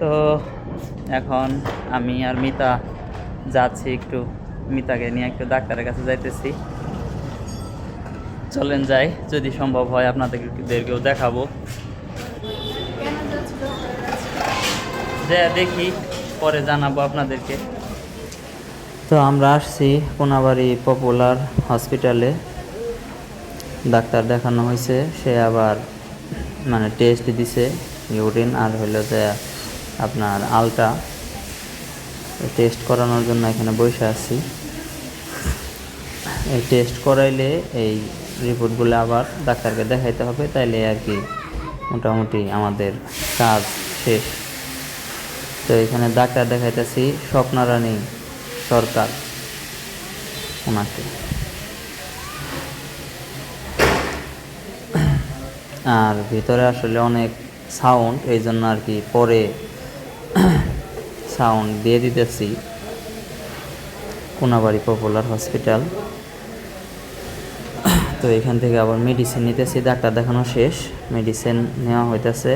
তো এখন আমি আর মিতা যাচ্ছি একটু, মিতাকে নিয়ে একটু ডাক্তারের কাছে যাইতেছি। চলেন যাই, যদি সম্ভব হয় আপনাদেরকেও দেখাবো। যে দেখি, পরে জানাব আপনাদেরকে। তো আমরা আসছি কোনাবাড়ি পপুলার হসপিটালে। ডাক্তার দেখানো হয়েছে, সে আবার মানে টেস্ট দিছে ইউরিন আর হলো যে আপনার আলটা টেস্ট করানোর জন্য এখানে বসে আছি। এই টেস্ট করাইলে এই রিপোর্টগুলো আবার ডাক্তারকে দেখাইতে হবে, তাইলে আর কি মোটামুটি আমাদের কাজ শেষ। তো এখানে ডাক্তার দেখাইতেছি, স্বপ্নারানী সরকার ওনাকে। আর ভিতরে আসলে অনেক সাউন্ড এই জন্য আর কি পরে সাউন্ড দিয়ে দিতেছি। Konabari popular hospital. তো এখান থেকে আবার মেডিসিন নিতেছি, ডাক্তার দেখানো শেষ মেডিসিন নেওয়া হইতেছে।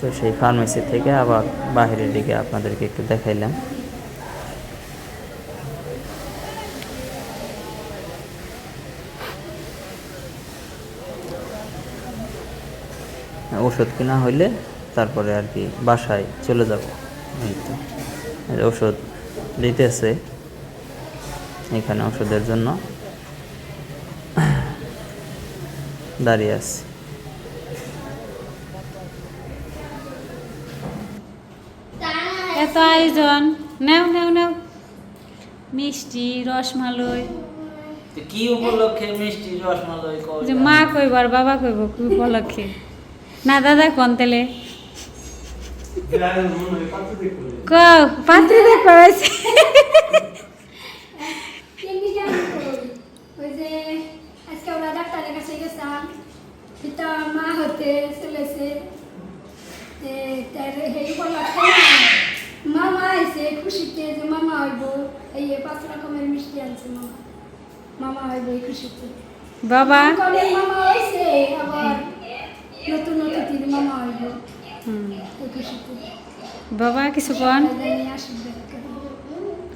তো সেই ফার্মেসি থেকে আবার বাহিরের দিকে আপনাদেরকে একটু দেখাইলাম। ওষুধ কিনা হইলে তারপরে আর কি বাসায় চলে যাব। ওষুধ দিতেছে এখানে ওষুধের জন্য। দাঁড়িয়ে আছি। এত আয়োজন। নেও নেও নেও। মিষ্টি রসমালাই। কি উপলক্ষে মিষ্টি রসমালাই যে মা কইবার বাবা কইব কি উপলক্ষে? না দাদা কোন তেলে? ক পাত্রী দেখ পিতা মা হতে চলেছে তার এই উপলক্ষে মামা আইছে খুশিতে যে মামা হইব এই পাঁচ রকমের মিষ্টি আনছে মামা মামা হইব এই খুশিতে বাবা মামা হয়েছে আবার নতুন অতিথির মামা হইব বাবা কিছু কন।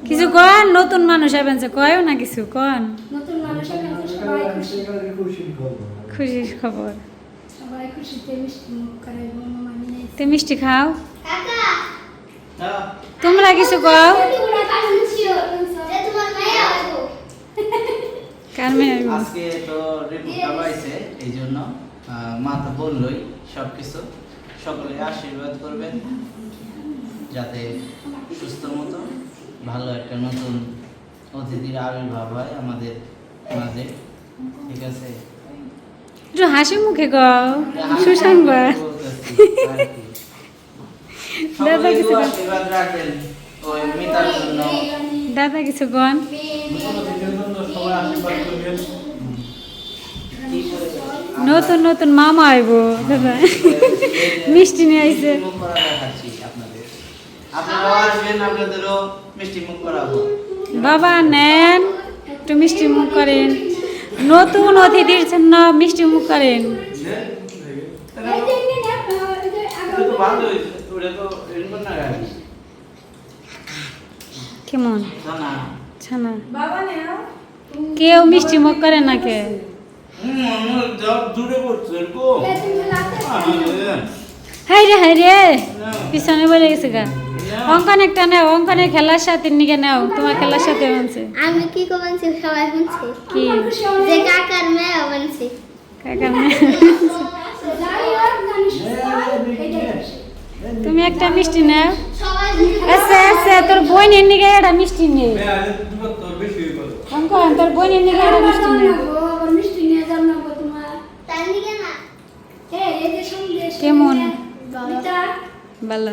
কিছু কন? নতুন মানুষ আবেন যে কয়ও না কিছু কন? খুশির খবর। সবাই খুশিতে মিষ্টি খাও। তোমরা কিছু কও? কার মেয়ে আজকে তো রিপোর্টটা পাইছে এই জন্য মা তো বললোই সব কিছু সকলে আশীর্বাদ করবেন। যাতে সুস্থ মতো ভালো একটা নতুন অতিথির আবির্ভাব হয় আমাদের মাঝে। ঠিক আছে? একটু হাসি মুখে কও সুসংবাদ। দাদা কিছু দাদা কিছু করে নতুন নতুন মামা আইব দাদা। মিষ্টি নিয়ে আইছে। বাবা নেন একটু মিষ্টি মুখ করেন। নতুন অতিথির জন্য মিষ্টি মুখ করেন। কেমন? কেউ মিষ্টি মুখ করে না কে? হাই রে হাই রে পিছনে বলে গেছে গা অঙ্কন একটা নেও অঙ্কনের খেলার সাথে নিকে নাও তোমার খেলার সাথে আমি কি কমানছি সবাই শুনছি কি যে কাকার মেয়ে বানছি কাকা মেয়ে। তুমি একটা মিষ্টি নাও সবাই আচ্ছা আচ্ছা তোর বোনের নিকে একটা মিষ্টি নেই অঙ্কন তোর বোনের নিকে একটা মিষ্টি নেই মিষ্টি নিয়ে যাও না গো তোমার তার দিকে না এই এই যে সন্দেশ কেমন? ভালো।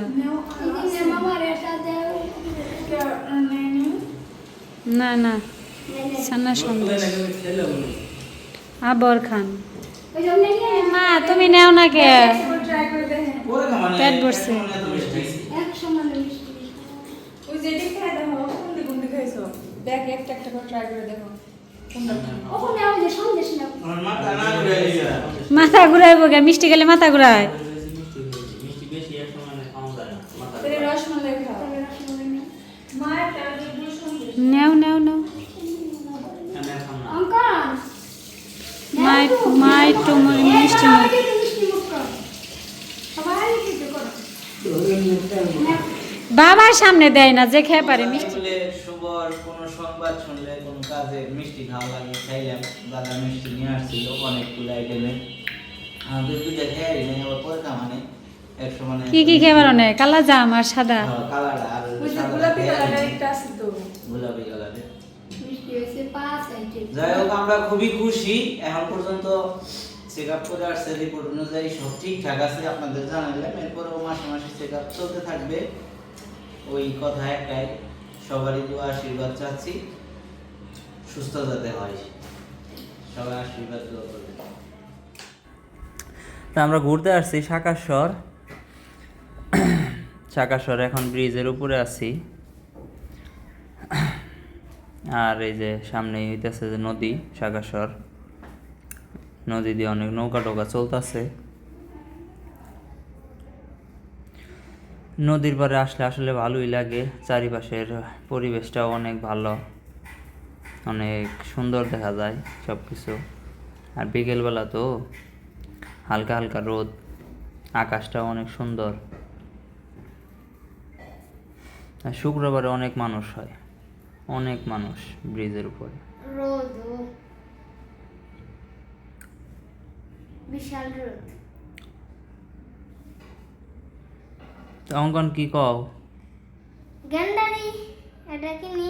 না না ছানা সন্দেশ। আবর খান। মা তুমি নেও না কে? পেট ভরছে। এক সমান মিষ্টি ওই যেটি খাই দেখো। কোনটি কোনটি খাইছো দেখ একটা একটা করে ট্রাই করে দেখো কোনটা ওখানে ওই যে সন্দেশ নাও মাথা ঘুরাইব গে মিষ্টি গেলে মাথা ঘুরায়। নেও নেও নেও। এখানে এখন না। অঙ্কন! মা মা একটু ম- মিষ্টি মুখ। বাবার সামনে দেয় না যে খেয়ে পারে মিষ্টি। শুভর কোনো সংবাদ শুনলে কোনো কাজে খাওয়া লাগে খাইলাম দাদা মিষ্টি নিয়ে আসছিল অনেকগুলো আইটেমে আমাদের দুইটা খেয়ে নেই আবার পরে মানে মানে কি কি খেয়ে পারো কালা জাম আর সাদা। হ্যাঁ, আর গোলাপি একটা আছে তো। গোলাপি। যাই হোক আমরা খুবই খুশি। এখন পর্যন্ত চেক আপ করে আসছে রিপোর্ট অনুযায়ী সব ঠিকঠাক আছে আপনাদের জানালাম এরপরেও মাসে মাসে চেক আপ চলতে থাকবে। ওই কথা একটাই সবারই দোয়া আশীর্বাদ চাচ্ছি। তা আমরা ঘুরতে আসছি শাকাশ্বর শাকাশ্বর এখন ব্রিজের উপরে আছি। আর এই যে সামনেই হইতেছে যে নদী সাগাসর নদী দিয়ে অনেক নৌকা টোকা চলতেছে। নদীর পারে আসলে আসলে ভালোই লাগে। চারিপাশের পরিবেশটাও অনেক ভালো। অনেক সুন্দর দেখা যায় সব কিছু আর বিকেলবেলা তো হালকা হালকা রোদ আকাশটাও অনেক সুন্দর। আর শুক্রবারে অনেক মানুষ হয় অনেক মানুষ ব্রিজের উপরে। বিশাল রোদ। তো অঙ্কন কি কও? গেন্ডারি এটা কিনি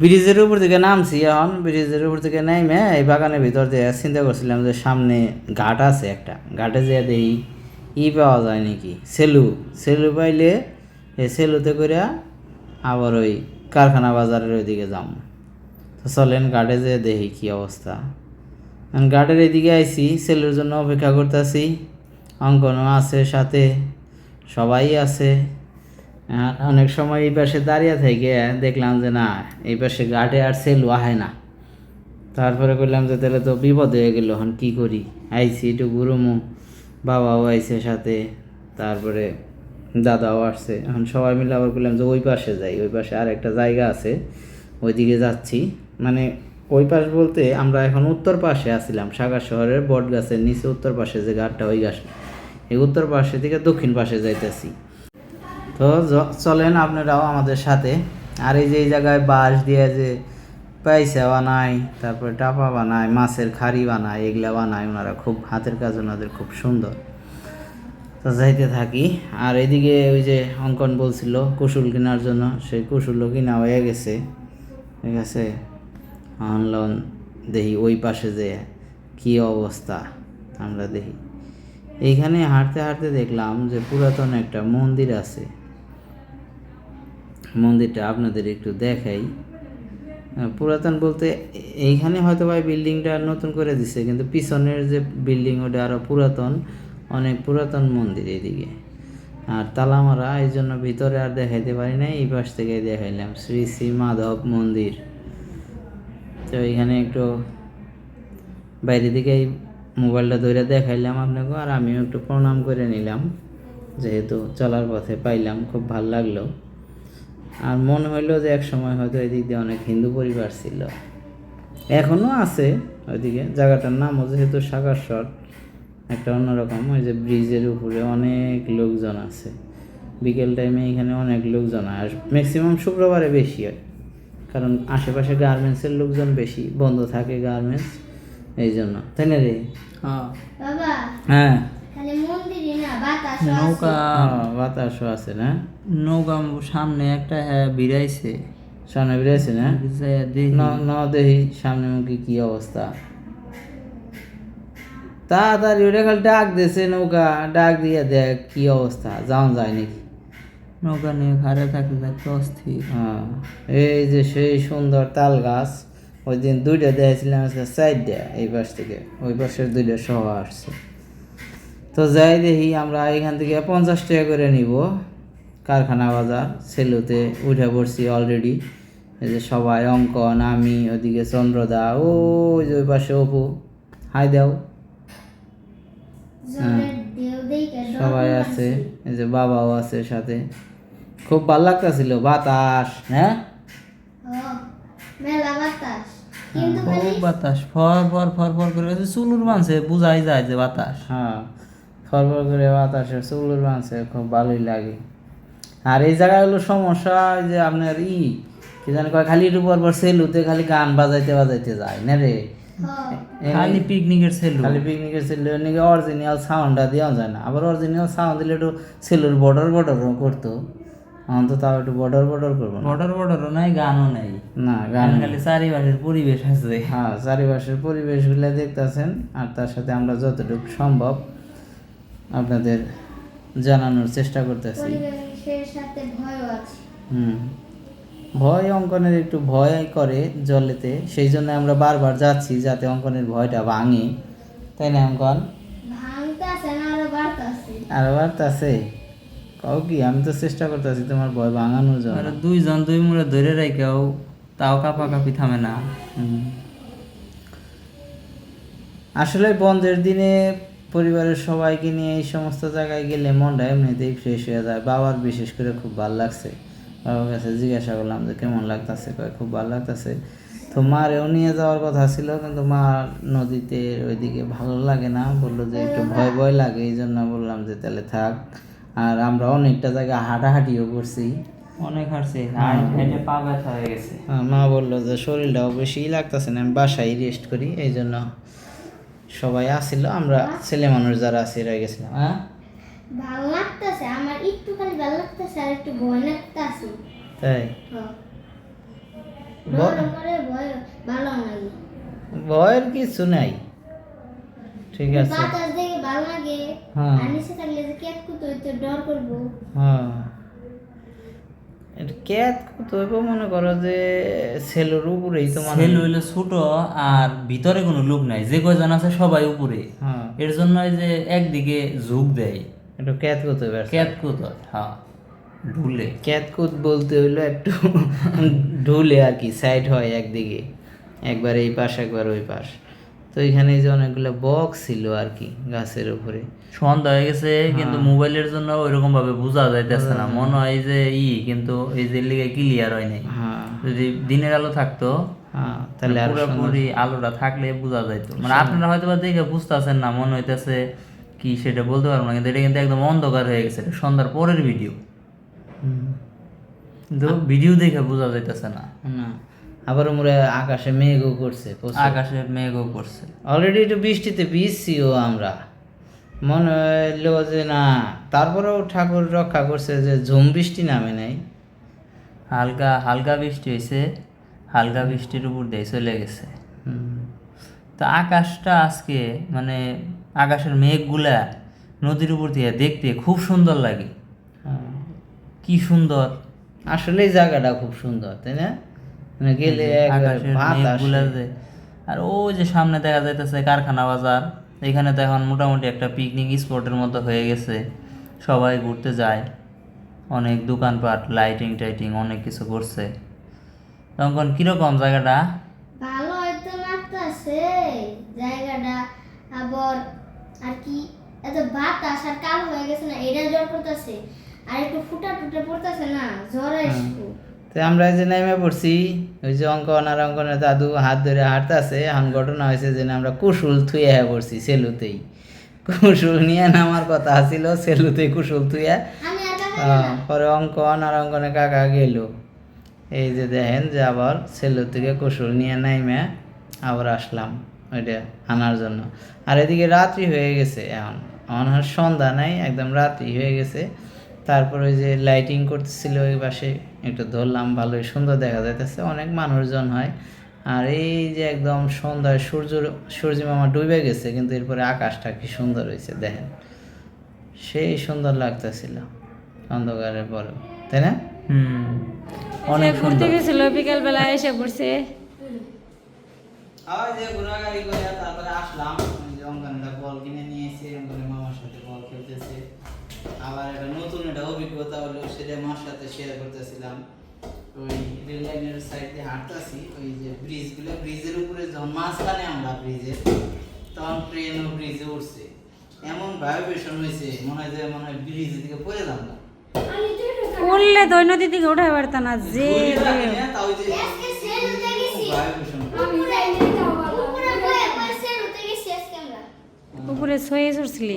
ব্রিজের উপর থেকে নামছি, এখন ব্রিজের উপর থেকে নেমে এই বাগানের ভিতর দিয়ে চিন্তা করছিলাম যে সামনে ঘাট আছে একটা। ঘাটে যেয়ে দেই ই পাওয়া যায় নাকি? সেলু। সেলু পাইলে এই সেলুতে করে আবার ওই কারখানা বাজারের ওইদিকে যাম। তো চলেন ঘাটে যেয়ে দেখি কি অবস্থা। ঘাটের এদিকে আইছি, সেলুর জন্য অপেক্ষা করতেছি। অঙ্কনও আছে সাথে, সবাই আছে। অনেক সময় এই পাশে দাঁড়িয়ে থেকে দেখলাম যে না, এই পাশে গাড়ে আর সেলু আহে না। তারপরে করলাম যে তাহলে তো বিপদ হয়ে গেল, এখন কী করি? আইসি একটু গুরুমু বাবাও আইছে সাথে, তারপরে দাদাও আসছে। এখন সবাই মিলে আবার করলাম যে ওই পাশে যাই, ওই পাশে আর একটা জায়গা আছে, ওইদিকে যাচ্ছি। মানে ওই পাশ বলতে আমরা এখন উত্তর পাশে আসছিলাম সাগর শহরের বট গাছের নিচে উত্তর পাশে যে ঘাটটা, ওই গাছ এই উত্তর পাশে থেকে দক্ষিণ পাশে যাইতেছি। তো চলেন আপনারাও আমাদের সাথে। আর এই যে, এই জায়গায় বাঁশ দিয়ে যে পয়সা বানায় তারপরে টাপা বানায় মাছের খাড়ি বানায় এগুলা বানায় ওনারা খুব হাতের কাজ, ওনাদের খুব সুন্দর। তো যাইতে থাকি। আর এদিকে ওই যে অঙ্কন বলছিল কুশুল কেনার জন্য, সেই কুশুলও কিনা হয়ে গেছে। ঠিক আছে? অনলন দেখি ওই পাশে যে কি অবস্থা, আমরা দেখি। এইখানে হাঁটতে হাঁটতে দেখলাম যে পুরাতন একটা মন্দির আছে। মন্দিরটা আপনাদের একটু দেখাই। পুরাতন বলতে এইখানে হয়তো ভাই বিল্ডিংটা নতুন করে দিছে, কিন্তু পিছনের যে বিল্ডিং ওটা আরও পুরাতন, অনেক পুরাতন মন্দির এইদিকে। আর তালামারা এই জন্য ভিতরে আর দেখাইতে পারি না এই পাশ থেকে দেখাইলাম, শ্রী শ্রী মাধব মন্দির। তো এখানে একটু বাইরে থেকে এই মোবাইলটা ধরে দেখাইলাম আপনাকে, আর আমিও একটু প্রণাম করে নিলাম, যেহেতু চলার পথে পাইলাম, খুব ভালো লাগল। আর মনে হইল যে এক সময় হয়তো এদিক দিয়ে অনেক হিন্দু পরিবার ছিল। এখনও আছে ওইদিকে জায়গাটার নামও যেহেতু সাগরস্বর একটা অন্যরকম ওই যে ব্রিজের উপরে অনেক লোকজন আছে। বিকেল টাইমে এখানে অনেক লোকজন আর ম্যাক্সিমাম শুক্রবারে বেশি হয়। কারণ আশেপাশে গার্মেন্টসের লোকজন বেশি বন্ধ থাকে গার্মেন্টস এই জন্য তাই না রে? হ্যাঁ বাবা হ্যাঁ খালি মন্দিরই না বাতাস নৌকা বাতাসও আছে না? নৌকা সামনে একটা হ্যাঁ বিরাইছে। সামনে বেরিয়েছে না? ন- দেখি সামনে মুখে কি অবস্থা? তাড়াতাড়ি ওটা খালি ডাক দিয়েছে নৌকা ডাক দিয়ে দেখ কি অবস্থা যাওয়া যায় নাকি? নৌকা নিয়ে ঘাড়ে থাকতে থাকতে অস্থির। হ্যাঁ এই যে সেই সুন্দর তাল গাছ ওই দিন দুইটা দেখেছিলাম আজকে চারটা এই পাশ থেকে ওই পাশের দুইটা সহ আসছে। তো যাই দেখি আমরা এখান থেকে পঞ্চাশ টাকা করে নিব। কারখানা বাজার সেলুতে উঠে পড়ছি অলরেডি এই যে সবাই অঙ্কন আমি ওদিকে চন্দ্রদা ওই যে ওই পাশে অপু। হাই দাও। সবাই আছে এই যে বাবাও আছে সাথে। খুব ভালো লাগতেছিল বাতাস হ্যাঁ? ও বাতাস। খুব বাতাস। ফর ফর ফর ফর করে চুলুর বানছে বুঝাই যায় যে বাতাস। হ্যাঁ। ফরফর করে বাতাসে চুলুর বাঁধছে খুব ভালোই লাগে। আর এই জায়গাগুলো সমস্যা ওই যে আপনার ই কি জানি কয় খালি একটু পর পর সেলুতে খালি গান বাজাইতে বাজাইতে যায় না রে? খালি পিকনিকের সেলু। খালি পিকনিকের সেলু নাকি অরিজিনাল সাউন্ডটা দেওয়া যায় না? আবার অরিজিনাল সাউন্ড দিলে একটু সেলুর বর্ডার বর্ডারও করতো। এখন তো তাও একটু বর্ডার বর্ডার করব বর্ডার বর্ডারও নাই গানও নাই। না গান খালি চারিপাশের পরিবেশ আছে। হ্যাঁ চারিপাশের পরিবেশগুলো দেখতেছেন আর তার সাথে আমরা যতটুকু সম্ভব আপনাদের জানানোর চেষ্টা করতেছি। পরিবেশের সাথে ভয়ও আছে হুম। ভয় অঙ্কনের একটু ভয় করে জলেতে সেই জন্য আমরা বারবার যাচ্ছি যাতে অঙ্কনের ভয়টা ভাঙে। তাই না অঙ্কন? আরও বাড়তাছে। কও কি আমি তো চেষ্টা করতেছি তোমার ভয় ভাঙানোর জন্য। আর দুইজন দুই মুড়ে ধরে রেখেও তাও কাপা কাপি থামে না। হুম। আসলে বন্ধের দিনে পরিবারের সবাইকে নিয়ে এই সমস্ত জায়গায় গেলে মনটা এমনিতেই ফ্রেশ হয়ে যায়। বাবার বিশেষ করে খুব ভালো লাগছে। বাবার কাছে জিজ্ঞাসা করলাম যে কেমন লাগতেছে? কয় খুব ভালো লাগতেছে। তো মারেও নিয়ে যাওয়ার কথা ছিল কিন্তু মা নদীতে ওইদিকে ভালো লাগে না। বলল যে একটু ভয় ভয় লাগে। এই জন্য বললাম যে তাহলে থাক। আর আমরা অনেকটা জায়গা হাঁটাহাঁটিও করছি। অনেক আর পা ব্যথা হয়ে গেছে। মা বলল যে শরীরটাও বেশিই লাগতেছে না আমি বাসায় রেস্ট করি। এই জন্য সবাই আসছিল আমরা ছেলে মানুষ যারা আছি রয়ে গেছিলাম হ্যাঁ? ভালো লাগতেছে আমার একটু খালি ভালো লাগতেছে আর একটু ভয় লাগতেছে। তাই? লাগে। ভয়ের কিছু নাই। ঠিক আছে। বাতাস দেখে ভালো লাগে। হ্যাঁ। আর নিচে থাকলে যে কেট কুতো ডর করব। হ্যাঁ। ক্যাত হইব মনে করো যে সেলোর উপরেই তো মানে সেল হইলে ছোট আর ভিতরে কোনো লোক নাই যে কয়জন আছে সবাই উপরে। হ্যাঁ। এর জন্য যে একদিকে ঝুঁক দেয়। একটু ক্যাত কত ক্যাত কুত হ্যাঁ ঢুলে। ক্যাতকুত বলতে হইল একটু ঢুলে আর কি সাইড হয় একদিকে। একবার এই পাশ একবার ওই পাশ। তো এখানে যে অনেকগুলো বক্স ছিল আর কি গাছের উপরে। সন্ধ্যা হয়ে গেছে কিন্তু মোবাইলের জন্য ওইরকম ভাবে বোঝা যাইতেছে না। মনে হয় যে ই কিন্তু এই যে লিগে ক্লিয়ার হয় নাই। হ্যাঁ। যদি দিনের আলো থাকতো হ্যাঁ তাহলে পুরোপুরি আলোটা থাকলে বোঝা যাইতো। মানে আপনারা হয়তো বা দেখে বুঝতেছেন না মনে হইতেছে কি সেটা বলতে পারব না কিন্তু এটা কিন্তু একদম অন্ধকার হয়ে গেছে। সন্ধ্যার পরের ভিডিও কিন্তু ভিডিও দেখে বোঝা যাইতেছে না। না। আবার আমরা আকাশে মেঘও করছে আকাশে মেঘও করছে। অলরেডি একটু বৃষ্টিতে ভিজছিও আমরা। মনে হইল যে না তারপরেও ঠাকুর রক্ষা করছে যে ঝুম বৃষ্টি নামে নাই। হালকা হালকা বৃষ্টি হয়েছে হালকা বৃষ্টির উপর দিয়ে চলে গেছে। তো আকাশটা আজকে মানে আকাশের মেঘগুলা নদীর উপর দিয়ে দেখতে খুব সুন্দর লাগে। হ্যাঁ। কি সুন্দর। আসলে জায়গাটা খুব সুন্দর তাই না? গেলে। যে আর ওই যে সামনে দেখা যাইতেছে কারখানা বাজার এখানে তো এখন মোটামুটি একটা পিকনিক স্পটের মতো হয়ে গেছে। সবাই ঘুরতে যায়। অনেক দোকানপাট লাইটিং টাইটিং অনেক কিছু করছে। তখন কীরকম জায়গাটা? ভালো হয়তো লাগতেছে। জায়গাটা আবার আর কি এত বাতাস আর কালো হয়ে গেছে না এটা জ্বর করতেছে। আর একটু ফুটা টুটে পড়তেছে না জ্বর আসব তো আমরা এই যে নেমে পড়ছি ওই যে অঙ্কন আর অঙ্কনের দাদু হাত ধরে হাঁটতেছে এখন ঘটনা হয়েছে যে আমরা কুশুল থুয়ে হয়ে পড়ছি সেলুতেই। কুশুল নিয়ে নামার কথা ছিল সেলুতেই কুশুল থুয়ে পরে অঙ্কন আর অঙ্কনে কাকা গেল। এই যে দেখেন যে আবার সেলু থেকে কুশুল নিয়ে নাইমে আবার আসলাম ওইটা আনার জন্য। আর এদিকে রাত্রি হয়ে গেছে এখন। এখন আর সন্ধ্যা নাই একদম রাত্রি হয়ে গেছে। তারপর ওই যে লাইটিং করতেছিল ওই পাশে। একটু ধরলাম ভালোই সুন্দর দেখা যাইতেছে অনেক মানুষজন হয়। আর এই যে একদম সন্ধ্যায় সূর্য সূর্য মামা ডুবে গেছে কিন্তু এরপরে আকাশটা কি সুন্দর হয়েছে দেখেন। সেই সুন্দর লাগতেছিল অন্ধকারের পরে তাই না? হুম অনেক ঘুরতে গেছিল বিকেল বেলা এসে পড়ছে। আবার যে ঘোরাঘুরি করে তারপরে আসলাম অঙ্কনটা বল কিনে অঙ্কনের মামার সাথে বল খেলতেছে। আবার একটা নতুন অভিজ্ঞতা হলো সেটা মার সাথে শেয়ার করতেছিলাম ওই রেল লাইনের সাইড দিয়ে হাঁটতেছি ওই যে ব্রিজগুলো ব্রিজের উপরে যখন মাঝখানে আমরা ব্রিজের তখন ট্রেন ও ব্রিজে উঠছে। এমন ভাইব্রেশন হয়েছে মনে হয় যে মনে হয় ব্রিজ দিকে পড়ে যাম না। উঠলে তো ওই নদী থেকে উঠে পারতাম না যে। উপরে ছয়ে চড়ছিলি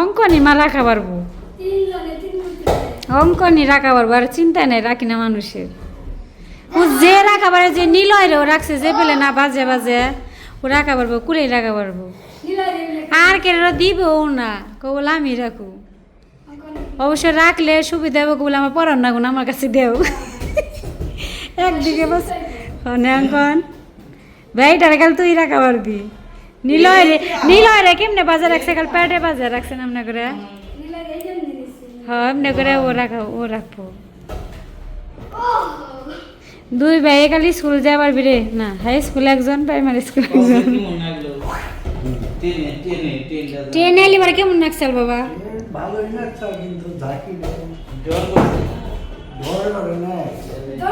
অঙ্কনি মা রাখা পারব? অঙ্কনি রাখা পারব আর চিন্তা নাই রাখি না মানুষের। ও যে রাখা পারে যে নিলয় রে ও রাখছে যে পেলে না বাজে বাজে ও রাখা পারব কুলে রাখা পারব। আর কে দিবেও না? কবল আমি রাখু। অবশ্য রাখলে সুবিধা হবে বলে আমার পড়ার না আমার কাছে দেও। একদিকে বস। অঙ্কন। ভাইটার কাল তুই রাখা পারবি। নিলয় রে নিলয় রে কেমনে বাজার রাখছে? কাল প্যাটে বাজার রাখছে না করে। হ্যাঁ এমনি করে ও রাখা ও রাখব। দুই ভাই কাল স্কুল যাবার পারবি রে না হাই স্কুল একজন প্রাইমারি স্কুল একজন। কি মনে ট্রেনে এলি বারে কেমন নাকছাল বাবা? ভালোই লাগছে কিন্তু ঝাঁকি জোর করছে? ভয় করে না? এটা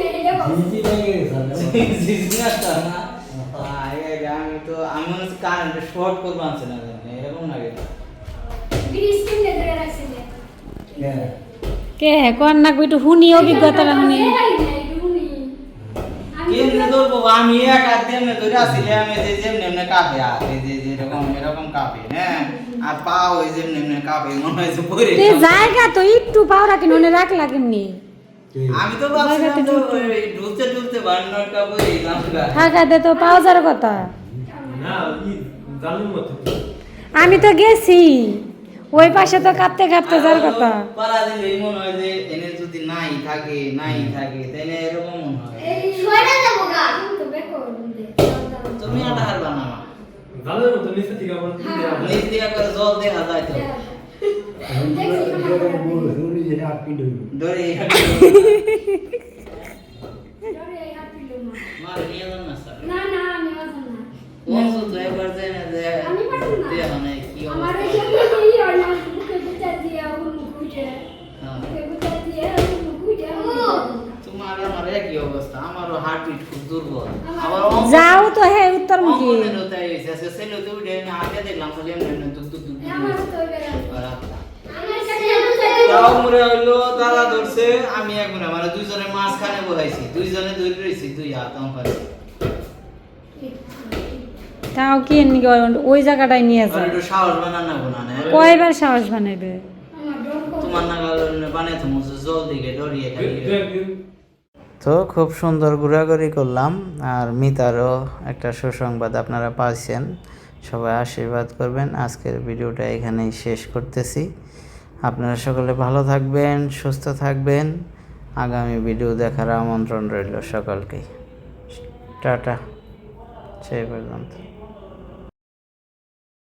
লেগে গেছে জিজ্ঞাসা না আহ, এই যে আমি তো আমি মনে হচ্ছে কারেন্ট শর্ট করব আনছে না জানি, এরকম লাগে? হ্যাঁ কে? কোন না একটু অভিজ্ঞতাটা শুনি এই নাই, ডুনি। আমি কেমনে ধরবো? আমি এক হাত ধরে আসলে আমি যে যেমনি এমনি কাঁপে আর যে যে এরকম এরকম কাঁপে হ্যাঁ? আর পা ওই যেমনি এমনি কাঁপে মনে হয়েছে পরে তুই জায়গা তো একটু পাওরা কিনে ওনে রাখলা কেমনি? আমি তো ভাবছিলাম তো ঢুলতে ঢুলতে বান্নার কাপড় এই গামছা থাকাতে তো পাওয়া যাওয়ার কথা। না আমি তো গেছি। ওই পাশে তো কাঁপতে কাঁপতে যাওয়ার কথা। পালা মনে হয় যে এনে যদি নাই থাকে নাই থাকে তাইলে এরকম মনে হয়। এই সরে যাব গা আমি তো বেকর দে। তুমি আটা হারবা না জালিম মতো নিচে থেকে আবার নিচ দিকে করে জল দেখা যায়। তো যে আটকি ধরবো ধরে ধরে এই হাত দিলো মা। মার নিয়ে যান না স্যার না না আমি বাসন না বলছো তো যে আমি পারব না। দেহ কি আমার অবস্থা এই এই হয়। না গুটা দিয়ে হ্যাঁ। আমি। তোমার আমার একই অবস্থা আমারও হার্টবিট খুব দুর্বল। আবার যাও তো হে উঠে আগে দেখলাম খালি এমনি দুক দুক আমার তো আমার আমি এক মানে দুইজনের মাঝখানে বহাইছি দুইজনে ধরে রয়েছি দুই হাত অঙ্কারে তাও কি এমনি ওই জায়গাটায় নিয়ে যায়। একটু সাহস বানান না না কয়বার সাহস বানাইবে? তোমার নাগাল বানাইতে মতো জল দিকে খালি তো খুব সুন্দর ঘোরাঘুরি করলাম আর মিতারও একটা সুসংবাদ আপনারা পাচ্ছেন সবাই আশীর্বাদ করবেন। আজকের ভিডিওটা এখানেই শেষ করতেছি। আপনারা সকলে ভালো থাকবেন সুস্থ থাকবেন। আগামী ভিডিও দেখার আমন্ত্রণ রইল সকলকেই। টাটা। সেই পর্যন্ত।